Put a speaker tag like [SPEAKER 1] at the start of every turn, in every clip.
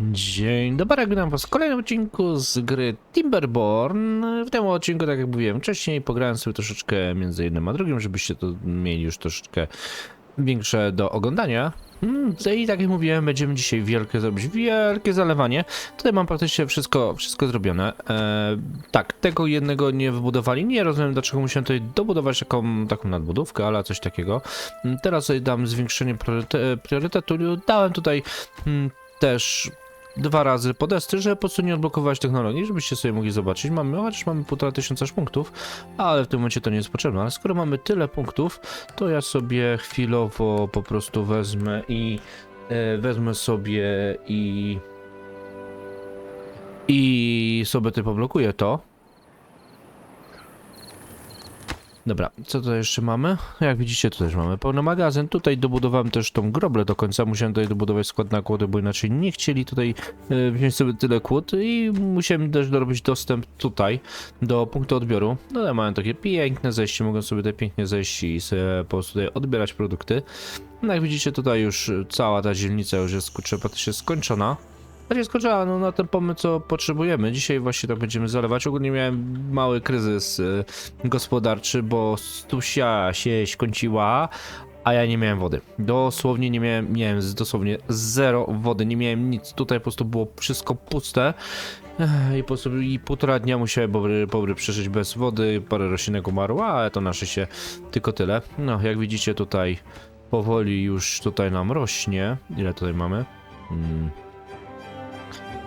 [SPEAKER 1] Dzień dobry, witam was w kolejnym odcinku z gry Timberborn. W tym odcinku, tak jak mówiłem wcześniej, pograłem sobie troszeczkę między jednym a drugim, żebyście to mieli już troszeczkę większe do oglądania. Mm, I tak jak mówiłem, będziemy dzisiaj wielkie zrobić, wielkie zalewanie. Tutaj mam praktycznie wszystko, wszystko zrobione. E, tak, tego jednego nie wybudowali. Nie rozumiem, dlaczego musiałem tutaj dobudować taką, taką nadbudówkę, ale coś takiego. Mm, Teraz dam zwiększenie prioryte- priorytetu. Dałem tutaj mm, też dwa razy podesty, żeby po prostu nie odblokować technologii, żebyście sobie mogli zobaczyć. Mamy, chociaż mamy półtora tysiąca aż punktów, ale w tym momencie to nie jest potrzebne. Ale skoro mamy tyle punktów, to ja sobie chwilowo po prostu wezmę i e, wezmę sobie i i sobie tutaj poblokuję to. Dobra, co tutaj jeszcze mamy? Jak widzicie, tu też mamy pełny magazyn. Tutaj dobudowałem też tą groblę do końca. Musiałem tutaj dobudować skład na kłody, bo inaczej nie chcieli tutaj e, wziąć sobie tyle kłód i musiałem też dorobić dostęp tutaj do punktu odbioru. No ale mają takie piękne zejście, mogą sobie tutaj pięknie zejść i sobie po prostu tutaj odbierać produkty. No jak widzicie, tutaj już cała ta dzielnica już jest kurczę praktycznie skończona. Znaczy skończyła no, na ten pomysł, co potrzebujemy. Dzisiaj właśnie to będziemy zalewać. Ogólnie miałem mały kryzys y, gospodarczy, bo Stusia się skończyła, a ja nie miałem wody. Dosłownie nie miałem, miałem dosłownie zero wody, nie miałem nic. Tutaj po prostu było wszystko puste. I po prostu i półtora dnia musiałem pobry, pobry przeżyć bez wody, parę roślinek umarło, ale to nasze się tylko tyle. No, jak widzicie tutaj powoli już tutaj nam rośnie. Ile tutaj mamy? Mm.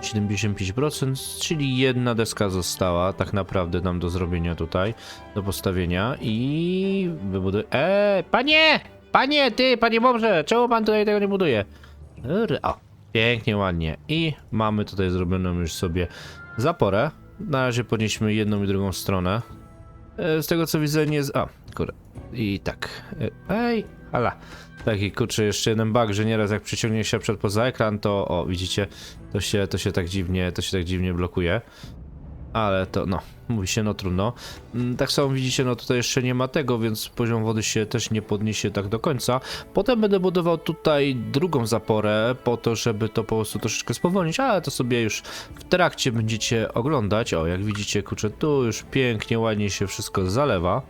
[SPEAKER 1] 75%, czyli jedna deska została tak naprawdę nam do zrobienia tutaj, do postawienia i wybuduję. Eee, panie! Panie, ty, panie Bobrze, czemu pan tutaj tego nie buduje? O, pięknie, ładnie. I mamy tutaj zrobioną już sobie zaporę. Na razie podnieśmy jedną i drugą stronę. E, Z tego co widzę nie z... A, kurde. I tak. E, Ej, ala. Taki kurczę, jeszcze jeden bug, że nieraz jak przyciągnie się przed poza ekran, to o, widzicie, to się, to się tak dziwnie, to się tak dziwnie blokuje. Ale to, no, mówi się, no trudno. Mm, Tak samo widzicie, no tutaj jeszcze nie ma tego, więc poziom wody się też nie podniesie tak do końca. Potem będę budował tutaj drugą zaporę, po to, żeby to po prostu troszeczkę spowolnić, ale to sobie już w trakcie będziecie oglądać. O, jak widzicie, kurczę, tu już pięknie, ładnie się wszystko zalewa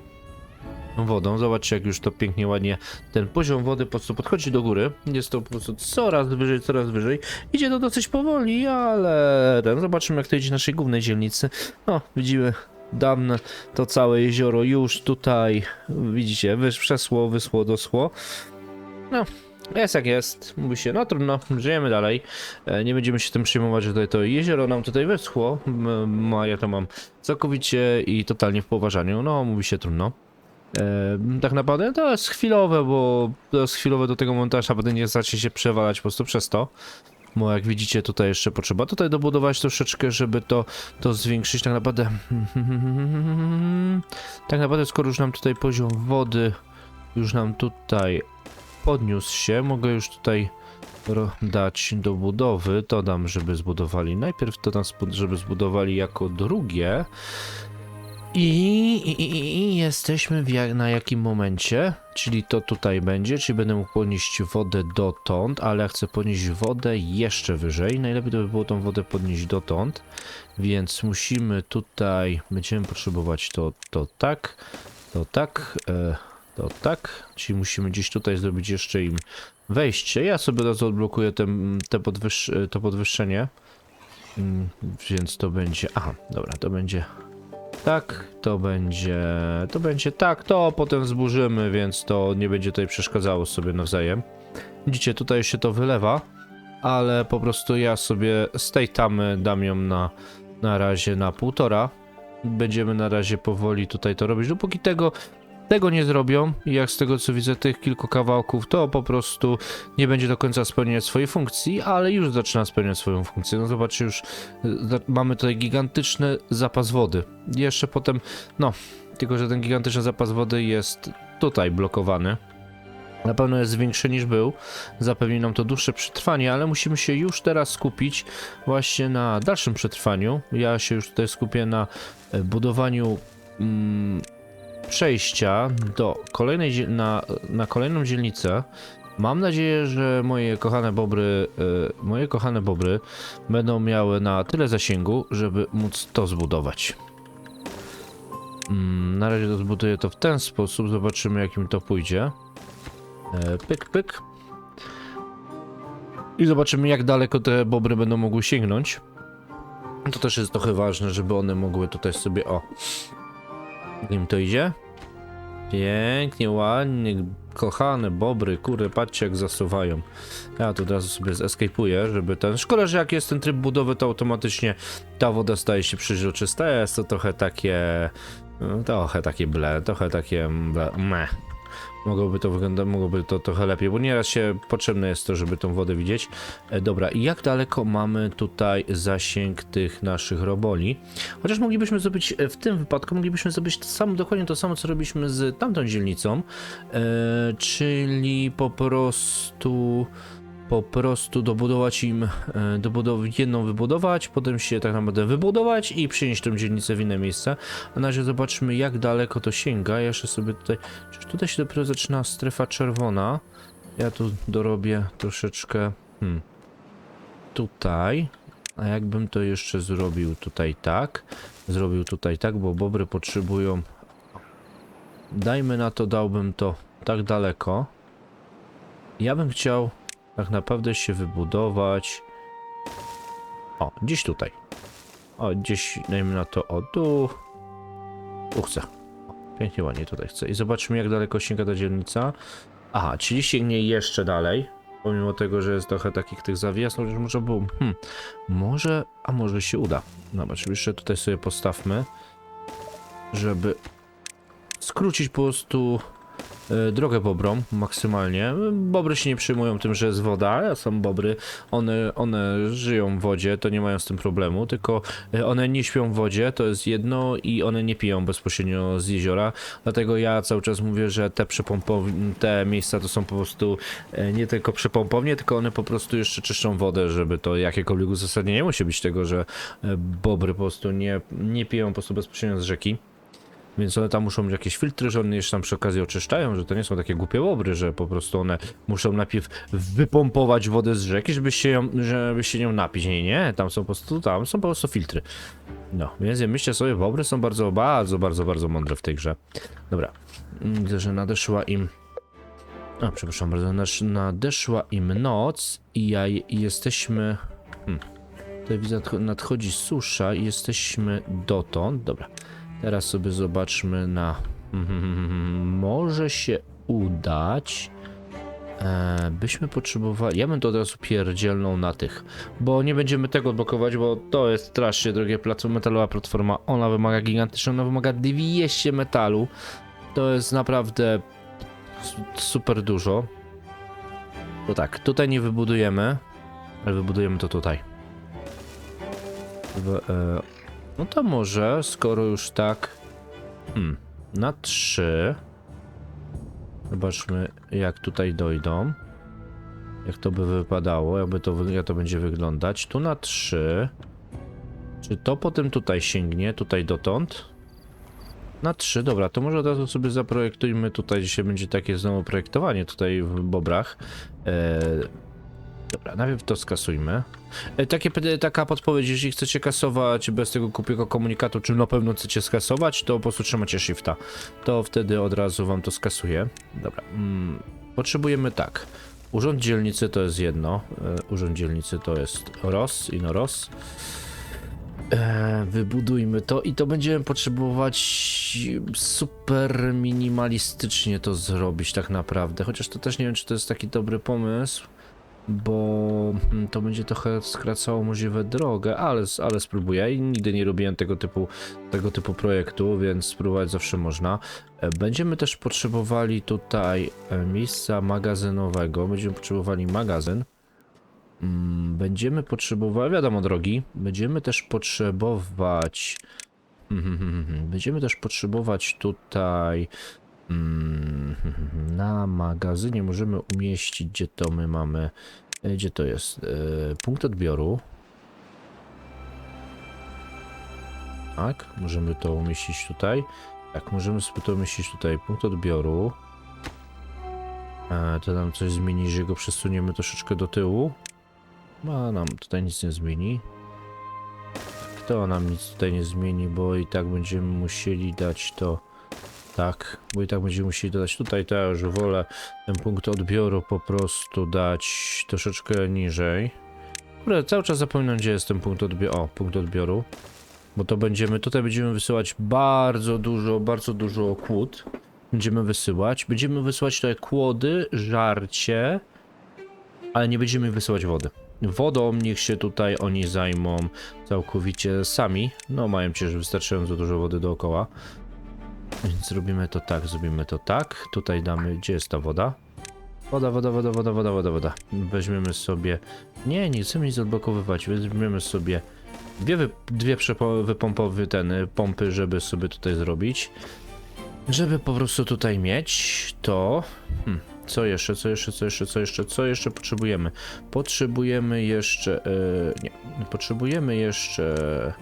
[SPEAKER 1] wodą. Zobaczcie, jak już to pięknie, ładnie ten poziom wody po prostu podchodzi do góry. Jest to po prostu coraz wyżej, coraz wyżej. Idzie to dosyć powoli, ale ten, zobaczymy, jak to idzie naszej głównej dzielnicy. No, widzimy dawne to całe jezioro już tutaj, widzicie, przesło, wysło, dosło. No, jest jak jest, mówi się, no trudno, żyjemy dalej. E, nie będziemy się tym przejmować, że tutaj to jezioro nam tutaj wyschło. Ja to mam całkowicie i totalnie w poważaniu. No, mówi się trudno. E, tak naprawdę to jest chwilowe, bo to jest chwilowe do tego aż naprawdę nie zacznie się przewalać po prostu przez to. Bo jak widzicie tutaj jeszcze potrzeba tutaj dobudować troszeczkę, żeby to, to zwiększyć tak naprawdę. Tak naprawdę skoro już nam tutaj poziom wody już nam tutaj podniósł się, mogę już tutaj dać do budowy, to dam, żeby zbudowali najpierw, to spu- żeby zbudowali jako drugie. I, i, i, i jesteśmy jak, na jakim momencie? Czyli to tutaj będzie, czyli będę mógł podnieść wodę dotąd, ale chcę podnieść wodę jeszcze wyżej. Najlepiej to by było tą wodę podnieść dotąd, więc musimy tutaj, będziemy potrzebować to, to tak, to tak, e, to tak, czyli musimy gdzieś tutaj zrobić jeszcze im wejście. Ja sobie od razu odblokuję ten, te to podwyższenie, Mm, więc to będzie, aha, dobra, to będzie tak, to będzie, to będzie tak, to potem zburzymy, więc to nie będzie tutaj przeszkadzało sobie nawzajem. Widzicie, tutaj się to wylewa, ale po prostu ja sobie z tej tamy dam ją na, na razie na półtora. Będziemy na razie powoli tutaj to robić, dopóki tego, tego nie zrobią, jak z tego co widzę tych kilku kawałków, to po prostu nie będzie do końca spełniać swojej funkcji, ale już zaczyna spełniać swoją funkcję. No zobaczcie, już y, mamy tutaj gigantyczny zapas wody. Jeszcze potem, no, tylko że ten gigantyczny zapas wody jest tutaj blokowany. Na pewno jest większy niż był, zapewni nam to dłuższe przetrwanie, ale musimy się już teraz skupić właśnie na dalszym przetrwaniu. Ja się już tutaj skupię na e, budowaniu mm, przejścia do kolejnej, na, na kolejną dzielnicę, Mam nadzieję, że moje kochane bobry, e, moje kochane bobry będą miały na tyle zasięgu, żeby móc to zbudować. Mm, na razie to zbuduję to w ten sposób, zobaczymy jak im to pójdzie. E, pyk, pyk. I zobaczymy jak daleko te bobry będą mogły sięgnąć. To też jest trochę ważne, żeby one mogły tutaj sobie, o, im to idzie. Pięknie, ładnie, kochane bobry, kurde, patrzcie jak zasuwają. Ja tu od razu sobie zescapuję, żeby ten... Szkoda, że jak jest ten tryb budowy, to automatycznie ta woda staje się przeźroczysta. Jest to trochę takie... no, Trochę takie ble, trochę takie ble, meh. Mogłoby to wyglądać, mogłoby to trochę lepiej, bo nieraz się potrzebne jest to, żeby tą wodę widzieć. E, dobra, i jak daleko mamy tutaj zasięg tych naszych roboli? Chociaż moglibyśmy zrobić, e, w tym wypadku moglibyśmy zrobić to samo, dokładnie to samo, co robiliśmy z tamtą dzielnicą, e, czyli po prostu po prostu dobudować im, e, dobudować, jedną wybudować, potem się tak naprawdę wybudować i przenieść tę dzielnicę w inne miejsce. A na razie zobaczmy jak daleko to sięga. Ja jeszcze sobie tutaj, czyż tutaj się dopiero zaczyna strefa czerwona. Ja tu dorobię troszeczkę, hmm, tutaj. A jakbym to jeszcze zrobił tutaj tak, zrobił tutaj tak, bo bobry potrzebują, dajmy na to, dałbym to tak daleko. Ja bym chciał tak naprawdę się wybudować. O, gdzieś tutaj. O, gdzieś dajmy na to o tu. Tu chcę. Pięknie ładnie tutaj chcę. I zobaczmy jak daleko sięga ta dzielnica. Aha, czyli sięgnie jeszcze dalej. Pomimo tego, że jest trochę takich tych zawiasów, że może było. Hmm, może, a może się uda. Dobra, czyli jeszcze tutaj sobie postawmy, żeby skrócić po prostu drogę bobrom maksymalnie. Bobry się nie przejmują tym, że jest woda, a są bobry. One, one żyją w wodzie, to nie mają z tym problemu, tylko e, one nie śpią w wodzie, to jest jedno i one nie piją bezpośrednio z jeziora. Dlatego ja cały czas mówię, że te przepompownie, te miejsca to są po prostu e, nie tylko przepompownie, tylko one po prostu jeszcze czyszczą wodę, żeby to jakiekolwiek uzasadnienie musi być tego, że e, bobry po prostu nie, nie piją po prostu bezpośrednio z rzeki. Więc one tam muszą mieć jakieś filtry, że one jeszcze tam przy okazji oczyszczają, że to nie są takie głupie łobry, że po prostu one muszą najpierw wypompować wodę z rzeki, żeby się, ją, żeby się nią napić. Nie, nie, tam są po prostu, tam są po prostu filtry. No, więc myślę sobie, bobry są bardzo, bardzo, bardzo, bardzo mądre w tej grze. Dobra, Mm, widzę, że nadeszła im... A, przepraszam bardzo, nadeszła im noc i ja, jesteśmy... Hmm. Tutaj widzę, nadcho- nadchodzi susza i jesteśmy dotąd. Dobra. Teraz sobie zobaczmy na. Może się udać. E, byśmy potrzebowali. Ja bym to od razu pierdzielną na tych. Bo nie będziemy tego odblokować, bo to jest strasznie drogie placu metalowa platforma. Ona wymaga gigantyczna, ona wymaga 200 metalu. To jest naprawdę super dużo. To tak, tutaj nie wybudujemy, ale wybudujemy to tutaj. W, e, no to może, skoro już tak. Hmm, na trzy. Zobaczmy, jak tutaj dojdą. Jak to by wypadało, jakby to, jak to będzie wyglądać. Tu na trzy. Czy to potem tutaj sięgnie, tutaj dotąd? Na trzy, dobra, to może od razu sobie zaprojektujmy tutaj. Dzisiaj będzie takie znowu projektowanie tutaj w Bobrach. E, dobra, najpierw to skasujmy. E, Takie, taka podpowiedź, jeśli chcecie kasować bez tego głupiego komunikatu, czy na pewno chcecie skasować, to po prostu trzymacie shifta. To wtedy od razu wam to skasuje. Dobra. Mm, potrzebujemy tak. Urząd dzielnicy to jest jedno. E, urząd dzielnicy to jest ROS i no ROS. E, wybudujmy to i to będziemy potrzebować super minimalistycznie to zrobić tak naprawdę. Chociaż to też nie wiem, czy to jest taki dobry pomysł bo mm, to będzie trochę skracało możliwe drogę, ale, ale spróbuję nigdy nie robiłem tego typu, tego typu projektu, więc spróbować zawsze można. E, Będziemy też potrzebowali tutaj e, miejsca magazynowego, będziemy potrzebowali magazyn. Mm, Będziemy potrzebowali, wiadomo drogi, będziemy też potrzebować będziemy też potrzebować tutaj Na magazynie możemy umieścić, gdzie to my mamy, e, gdzie to jest, e, punkt odbioru. Tak, możemy to umieścić tutaj. Tak, możemy sobie to umieścić tutaj, punkt odbioru. E, to nam coś zmieni, że go przesuniemy troszeczkę do tyłu. A nam tutaj nic nie zmieni. To nam nic tutaj nie zmieni, bo i tak będziemy musieli dać to tak, bo i tak będziemy musieli dodać tutaj, to ja już wolę ten punkt odbioru po prostu dać troszeczkę niżej. Kurde, cały czas zapominam, gdzie jest ten punkt odbioru. O, punkt odbioru. Bo to będziemy, tutaj będziemy wysyłać bardzo dużo, bardzo dużo kłód. Będziemy wysyłać. Będziemy wysyłać tutaj kłody, żarcie, ale nie będziemy wysyłać wody. Wodą niech się tutaj oni zajmą całkowicie sami. No mają przecież wystarczająco dużo wody dookoła. Więc zrobimy to tak, zrobimy to tak. Tutaj damy, gdzie jest ta woda? Woda, woda, woda, woda, woda, woda, woda. Weźmiemy sobie... Nie, nie chcemy nic odblokowywać. Weźmiemy sobie dwie, wy... dwie wypompowy ten, y, pompy, żeby sobie tutaj zrobić. Żeby po prostu tutaj mieć to... Hmm. Co jeszcze, co jeszcze, co jeszcze, co jeszcze, co jeszcze potrzebujemy? Potrzebujemy jeszcze... Yy, nie, potrzebujemy jeszcze...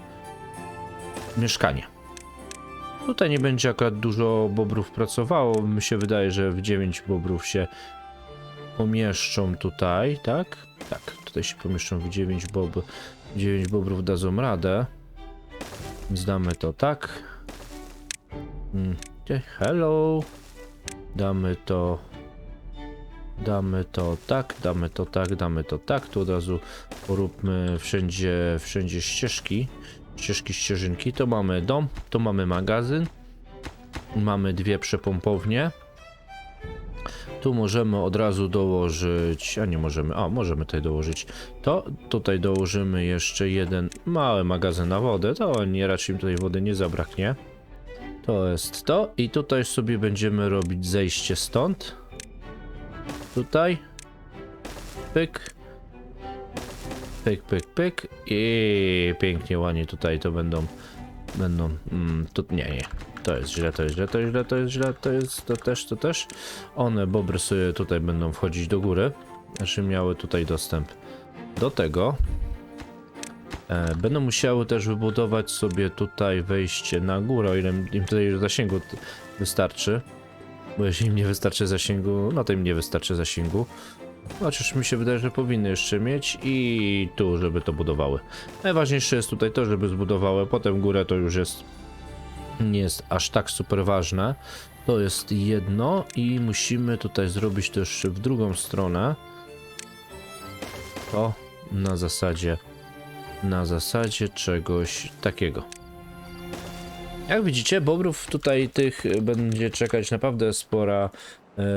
[SPEAKER 1] Mieszkanie. Tutaj nie będzie akurat dużo bobrów pracowało. Mi się wydaje, że w 9 bobrów się pomieszczą tutaj, tak? Tak, tutaj się pomieszczą w 9 bob 9 bobrów dadzą radę. Więc damy to tak. Mm, Hello. Damy to. Damy to tak, damy to tak, damy to tak. Tu od razu poróbmy wszędzie, wszędzie ścieżki ścieżki, ścieżynki. To mamy dom, to mamy magazyn. Mamy dwie przepompownie. Tu możemy od razu dołożyć, a nie możemy, a możemy tutaj dołożyć to. Tutaj dołożymy jeszcze jeden mały magazyn na wodę, to nie raczej tutaj wody nie zabraknie. To jest to i tutaj sobie będziemy robić zejście stąd. Tutaj. Pyk. Pyk, pyk, pyk i pięknie, ładnie tutaj to będą, będą, mm, tu, nie, nie, to jest źle, to jest źle, to jest źle, to jest źle, to jest, to też, to też. One, bobry sobie tutaj będą wchodzić do góry, znaczy miały tutaj dostęp do tego. E, będą musiały też wybudować sobie tutaj wejście na górę, o ile im tutaj zasięgu wystarczy. Bo jeśli im nie wystarczy zasięgu, no to im nie wystarczy zasięgu. Chociaż mi się wydaje, że powinny jeszcze mieć i tu, żeby to budowały. Najważniejsze jest tutaj to, żeby zbudowały, potem górę to już jest nie jest aż tak super ważne. To jest jedno i musimy tutaj zrobić też w drugą stronę. To na zasadzie na zasadzie czegoś takiego. Jak widzicie, bobrów tutaj tych będzie czekać naprawdę spora,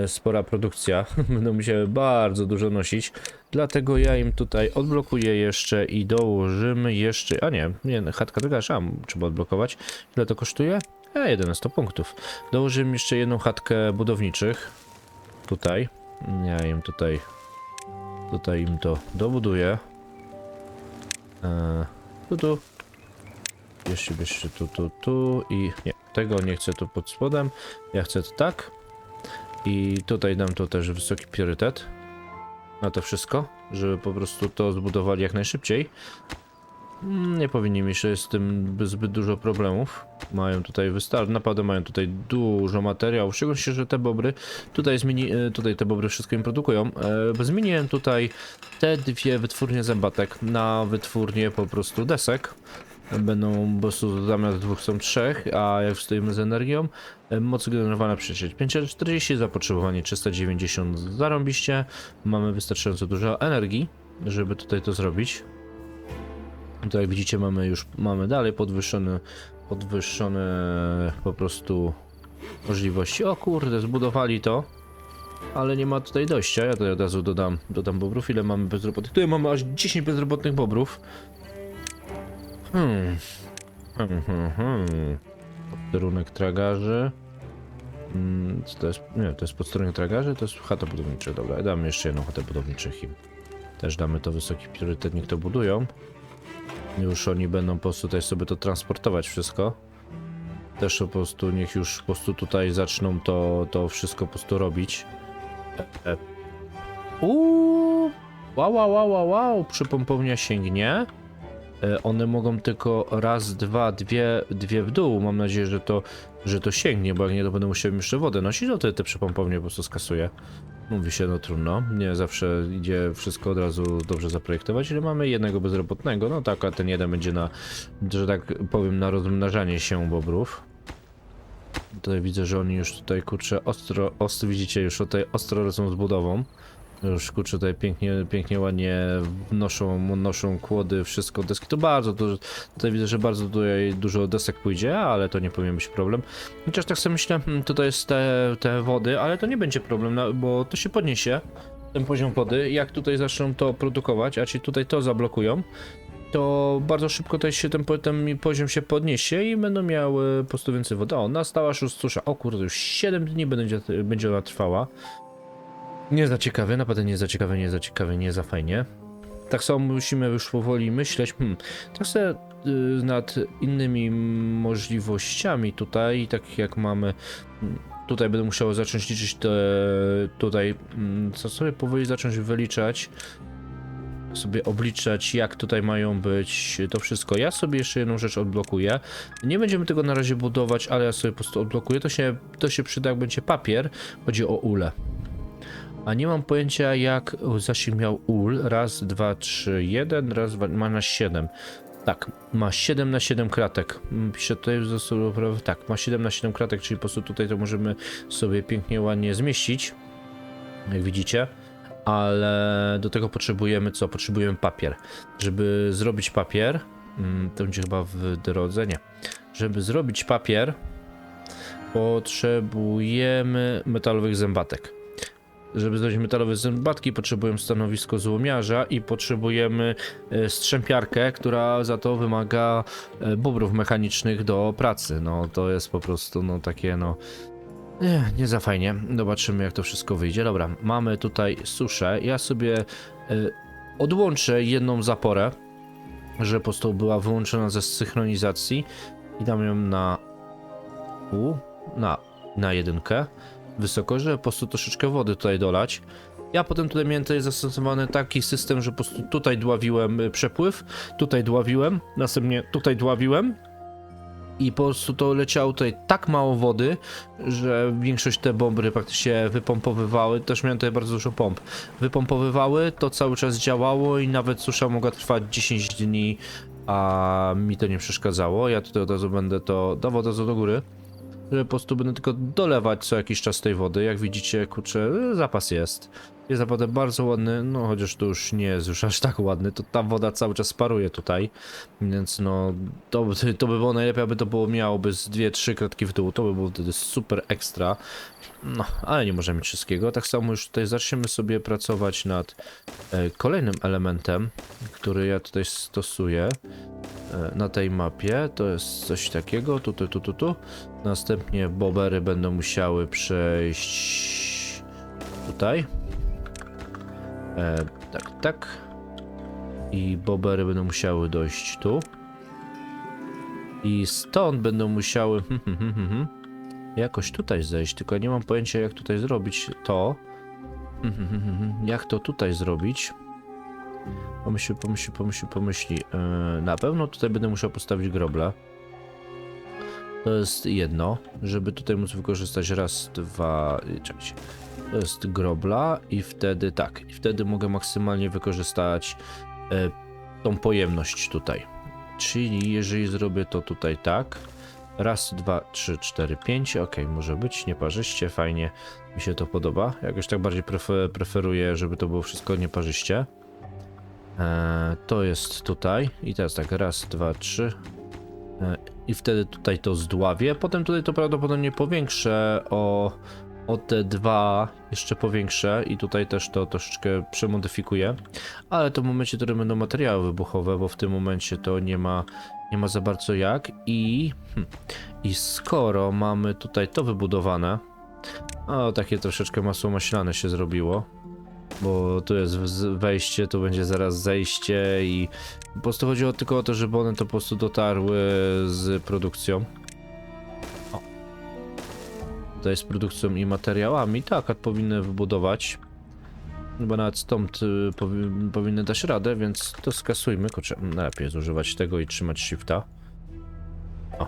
[SPEAKER 1] spora produkcja. Będą musiały bardzo dużo nosić. Dlatego ja im tutaj odblokuję jeszcze i dołożymy jeszcze. A nie, nie, chatka druga, a trzeba odblokować. Ile to kosztuje? E, 11 punktów. Dołożymy jeszcze jedną chatkę budowniczych. Tutaj. Ja im tutaj. Tutaj im to dobuduję. E, tu, tu. Bierzcie, bierzcie tu, tu, tu i nie, tego nie chcę tu pod spodem. Ja chcę to tak. I tutaj dam to też wysoki priorytet na to wszystko, żeby po prostu to zbudowali jak najszybciej. Mm, Nie powinni mieć z tym zbyt dużo problemów. Mają tutaj wystarczy, naprawdę mają tutaj dużo materiału. W szczególności, że te bobry tutaj zmieni, e, tutaj te bobry wszystko im produkują. E, zmieniłem tutaj te dwie wytwórnie zębatek na wytwórnię po prostu desek. Będą po prostu zamiast dwóch są trzech, a jak stoimy z energią, e, moc generowana przecież 540, zapotrzebowanie 390 zarąbiście. Mamy wystarczająco dużo energii, żeby tutaj to zrobić. Tutaj jak widzicie mamy już, mamy dalej podwyższone, podwyższone po prostu możliwości. O kurde, zbudowali to. Ale nie ma tutaj dojścia, ja tutaj od razu dodam, dodam bobrów. Ile mamy bezrobotnych? Tutaj mamy aż 10 bezrobotnych bobrów. Hmm. Hmm, hmm, hmm. Tragarzy. Hmm, co to jest? Nie, to jest posterunek tragarzy, to jest chata budownicza. Dobra, damy jeszcze jedną chatę budowniczych im. Też damy to wysoki priorytet, niech to budują. Już oni będą po prostu tutaj sobie to transportować wszystko. Też po prostu niech już po prostu tutaj zaczną to, to wszystko po prostu robić. E, e. Uuu, wow, wow, wow, wow, wow, przypompownia sięgnie. E, One mogą tylko raz, dwa, dwie, dwie w dół. Mam nadzieję, że to, że to sięgnie, bo jak nie, to będę musiał jeszcze wodę nosić, no to te przypompownie po prostu skasuję. Mówi się, no trudno, nie zawsze idzie wszystko od razu dobrze zaprojektować, ale mamy jednego bezrobotnego, no tak, a ten jeden będzie na, że tak powiem, na rozmnażanie się bobrów. Tutaj widzę, że oni już tutaj, kurczę, ostro, ostro, widzicie, już tutaj ostro lecą z budową. Już, kurczę, tutaj pięknie, pięknie, ładnie noszą, noszą kłody, wszystko, deski, to bardzo dużo, tutaj widzę, że bardzo tutaj dużo desek pójdzie, ale to nie powinien być problem. Chociaż tak sobie myślę, hmm, tutaj jest te, te wody, ale to nie będzie problem, bo to się podniesie, ten poziom wody, jak tutaj zaczną to produkować, a ci tutaj to zablokują, to bardzo szybko tutaj się ten, ten poziom się podniesie i będą miały po prostu więcej wody. O, nastała już susza. O kurde, już 7 dni będzie, będzie ona trwała. Nie za ciekawe, naprawdę nie za ciekawe, nie za ciekawe, nie za fajnie. Tak samo musimy już powoli myśleć, hmm, tak sobie y, nad innymi możliwościami tutaj, tak jak mamy, mm, tutaj będę musiał zacząć liczyć te, tutaj, mm, co sobie powoli zacząć wyliczać, sobie obliczać, jak tutaj mają być to wszystko. Ja sobie jeszcze jedną rzecz odblokuję. Nie będziemy tego na razie budować, ale ja sobie po prostu odblokuję. To się, to się przyda, jak będzie papier. Chodzi o ule. A nie mam pojęcia, jak zasięg miał ul. Raz, dwa, trzy, jeden, raz, dwa, ma na 7. Tak, ma 7 na 7 kratek. Mm, Piszę tutaj prawo- tak, ma 7 na 7 kratek, czyli po prostu tutaj to możemy sobie pięknie, ładnie zmieścić. Jak widzicie. Ale do tego potrzebujemy co? Potrzebujemy papier. Żeby zrobić papier, mm, to będzie chyba w drodze, nie. Żeby zrobić papier, potrzebujemy metalowych zębatek. Żeby zrobić metalowe zębatki, potrzebujemy stanowisko złomiarza i potrzebujemy e, strzępiarkę, która za to wymaga e, bubrów mechanicznych do pracy. No to jest po prostu no takie no. Nie, nie za fajnie. Zobaczymy jak to wszystko wyjdzie. Dobra, mamy tutaj suszę. Ja sobie e, odłączę jedną zaporę, że po prostu była wyłączona ze synchronizacji i dam ją na pół, na, na jedynkę wysoko, żeby po prostu troszeczkę wody tutaj dolać. Ja potem tutaj miałem tutaj zastosowany taki system, że po prostu tutaj dławiłem y, przepływ, tutaj dławiłem, następnie tutaj dławiłem i po prostu to leciało tutaj tak mało wody, że większość te bombry praktycznie wypompowywały, też miałem tutaj bardzo dużo pomp, wypompowywały, to cały czas działało i nawet susza mogła trwać 10 dni, a mi to nie przeszkadzało. Ja tutaj od razu będę to dawał od razu do góry po prostu będę tylko dolewać co jakiś czas tej wody. Jak widzicie, kurczę, zapas jest. Jest naprawdę bardzo ładny, no chociaż to już nie jest już aż tak ładny, to ta woda cały czas paruje tutaj, więc no to, to by było najlepiej, aby to było miałoby z 2-3 kratki w dół, to by było wtedy super ekstra. No, ale nie możemy mieć wszystkiego. Tak samo już tutaj zaczniemy sobie pracować nad e, kolejnym elementem, który ja tutaj stosuję e, na tej mapie. To jest coś takiego, tu, tu, tu, tu, tu. Następnie bobery będą musiały przejść tutaj. E, tak, tak. I bobery będą musiały dojść tu. I stąd będą musiały hmm, hmm, hmm, jakoś tutaj zejść, tylko nie mam pojęcia jak tutaj zrobić to. Jak to tutaj zrobić? Pomyśl, pomyśl, pomyśl, pomyśli. E, na pewno tutaj będę musiał postawić groble. To jest jedno, żeby tutaj móc wykorzystać raz, dwa, y, czekajcie. To jest grobla i wtedy tak, i wtedy mogę maksymalnie wykorzystać e, tą pojemność tutaj. Czyli jeżeli zrobię to tutaj tak, raz, dwa, trzy, cztery, pięć, ok, może być nieparzyście, fajnie, mi się to podoba. Jakoś tak bardziej prefer preferuję, żeby to było wszystko nieparzyście. E, to jest tutaj i teraz tak, raz, dwa, trzy, E, i wtedy tutaj to zdławię. Potem tutaj to prawdopodobnie powiększę o, o te dwa, jeszcze powiększę i tutaj też to troszeczkę przemodyfikuję. Ale to w momencie, w którym będą materiały wybuchowe, bo w tym momencie to nie ma, nie ma za bardzo jak. I, hm, I skoro mamy tutaj to wybudowane, o takie troszeczkę masło maślane się zrobiło. Bo tu jest wejście, tu będzie zaraz zejście i po prostu chodziło tylko o to, żeby one to po prostu dotarły z produkcją. O. Tutaj z produkcją i materiałami, tak, powinny wybudować. Chyba nawet stąd y, powi powinny dać radę, więc to skasujmy. Kurczę, najlepiej jest używać tego i trzymać shifta. O.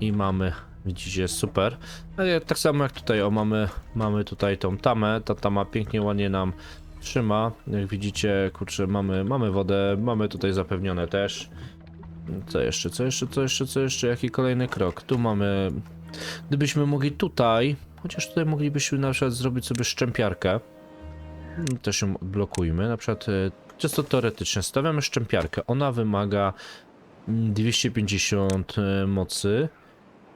[SPEAKER 1] I mamy Widzicie, super. No tak samo jak tutaj, o mamy, mamy tutaj tą tamę, ta tama pięknie, ładnie nam trzyma. Jak widzicie, kurczę, mamy, mamy wodę, mamy tutaj zapewnione też. Co jeszcze, co jeszcze, co jeszcze, co jeszcze, jaki kolejny krok? Tu mamy, gdybyśmy mogli tutaj, chociaż tutaj moglibyśmy na przykład zrobić sobie szczępiarkę. Też ją blokujmy, na przykład, e, czysto teoretycznie, stawiamy szczępiarkę, ona wymaga mm, 250 e, mocy,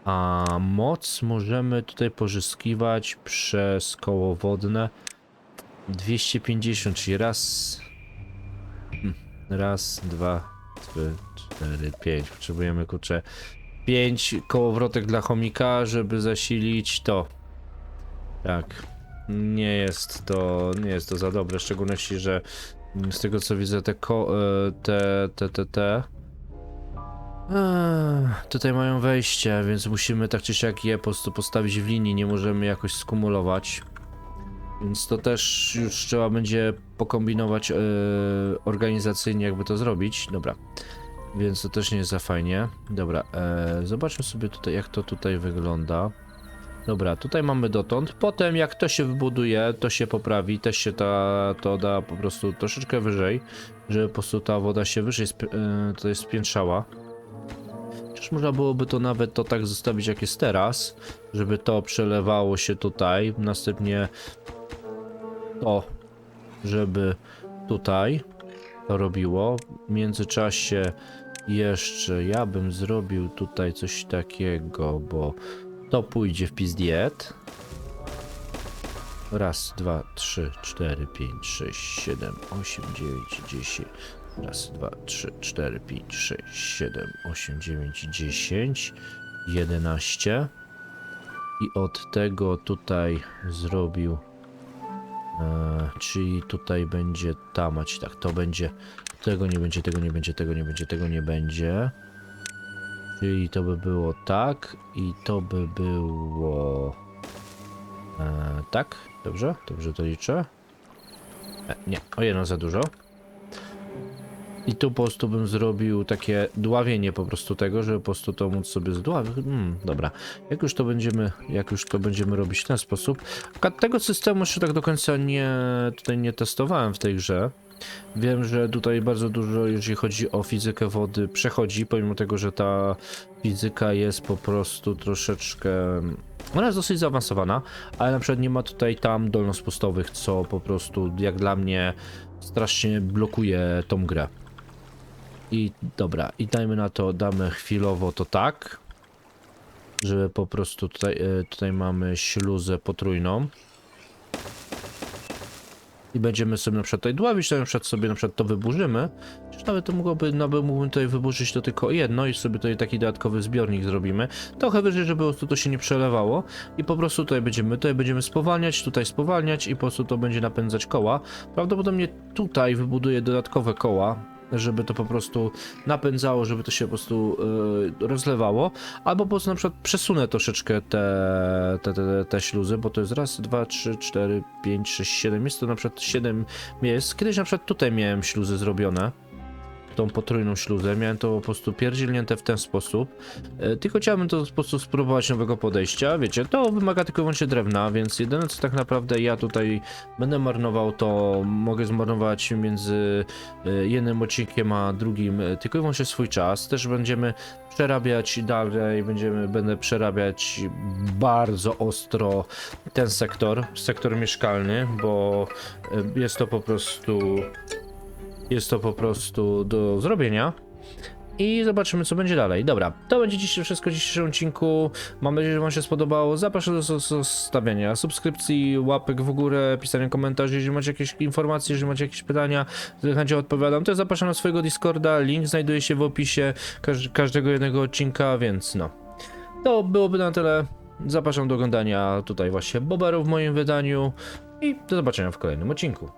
[SPEAKER 1] a moc możemy tutaj pozyskiwać przez koło wodne 250, czyli raz, hmm, raz, dwa, trzy, cztery, pięć. Potrzebujemy kurczę pięć kołowrotek dla chomika, żeby zasilić to. Tak. Nie jest to, nie jest to za dobre, w szczególności, że z tego co widzę te ko, e, te, te, te, te Tutaj mają wejście, więc musimy tak czy siak je po prostu postawić w linii, nie możemy jakoś skumulować. Więc to też już trzeba będzie pokombinować e, organizacyjnie, jakby to zrobić. Dobra, więc to też nie jest za fajnie. Dobra, e, zobaczmy sobie tutaj, jak to tutaj wygląda. Dobra, tutaj mamy dotąd. Potem, jak to się wybuduje, to się poprawi, też się ta, to da po prostu troszeczkę wyżej, żeby po prostu ta woda się wyżej sp- e, tutaj spiętrzała. Chociaż można byłoby to nawet to tak zostawić jak jest teraz, żeby to przelewało się tutaj, następnie to, żeby tutaj to robiło. W międzyczasie jeszcze ja bym zrobił tutaj coś takiego, bo to pójdzie w pizdiet. Raz, dwa, trzy, cztery, pięć, sześć, siedem, osiem, dziewięć, dziesięć. Raz, dwa, trzy, cztery, pięć, sześć, siedem, osiem, dziewięć, dziesięć, jedenaście. I od tego tutaj zrobił. E, czyli tutaj będzie ta mać, tak, to będzie. Tego nie będzie, tego nie będzie, tego nie będzie, tego nie będzie. Czyli to by było tak i to by było. E, tak, dobrze, dobrze to liczę. E, nie, o jedno za dużo. I tu po prostu bym zrobił takie dławienie po prostu tego, żeby po prostu to móc sobie zdławić. Hmm, dobra. Jak już to będziemy, jak już to będziemy robić w ten sposób. Tego systemu jeszcze tak do końca nie, tutaj nie testowałem w tej grze. Wiem, że tutaj bardzo dużo, jeżeli chodzi o fizykę wody, przechodzi, pomimo tego, że ta fizyka jest po prostu troszeczkę. Ona jest dosyć zaawansowana, ale na przykład nie ma tutaj tam dolnospustowych, co po prostu jak dla mnie strasznie blokuje tą grę. I dobra, i dajmy na to, damy chwilowo to tak, żeby po prostu tutaj, e, tutaj mamy śluzę potrójną. I będziemy sobie na przykład tutaj dławić, na przykład sobie na przykład to wyburzymy. Czy nawet to mogłoby, no by mógłbym tutaj wyburzyć to tylko jedno i sobie tutaj taki dodatkowy zbiornik zrobimy. Trochę wyżej, żeby po to się nie przelewało. I po prostu tutaj będziemy, tutaj będziemy spowalniać, tutaj spowalniać i po prostu to będzie napędzać koła. Prawdopodobnie tutaj wybuduję dodatkowe koła, żeby to po prostu napędzało, żeby to się po prostu yy, rozlewało, albo po prostu na przykład przesunę troszeczkę te, te, te, te śluzy, bo to jest raz, dwa, trzy, cztery, pięć, sześć, siedem, jest to na przykład siedem miejsc. Kiedyś na przykład tutaj miałem śluzy zrobione, tą potrójną śluzę, miałem to po prostu pierdzielnięte w ten sposób, e, tylko chciałbym to po prostu spróbować nowego podejścia, wiecie, to wymaga tylko wyłącznie drewna, więc jedyne co tak naprawdę ja tutaj będę marnował, to mogę zmarnować między e, jednym odcinkiem a drugim e, tylko i wyłącznie swój czas, też będziemy przerabiać dalej, będziemy, będę przerabiać bardzo ostro ten sektor, sektor mieszkalny, bo jest to po prostu jest to po prostu do zrobienia. I zobaczymy, co będzie dalej. Dobra, to będzie dzisiaj wszystko w dzisiejszym odcinku. Mam nadzieję, że Wam się spodobało. Zapraszam do zostawiania subskrypcji, łapek w górę, pisania komentarzy, jeżeli macie jakieś informacje, jeżeli macie jakieś pytania, z chęcią odpowiadam. Też zapraszam na swojego Discorda, link znajduje się w opisie każ każdego jednego odcinka, więc no. To byłoby na tyle. Zapraszam do oglądania tutaj właśnie Boberu w moim wydaniu i do zobaczenia w kolejnym odcinku.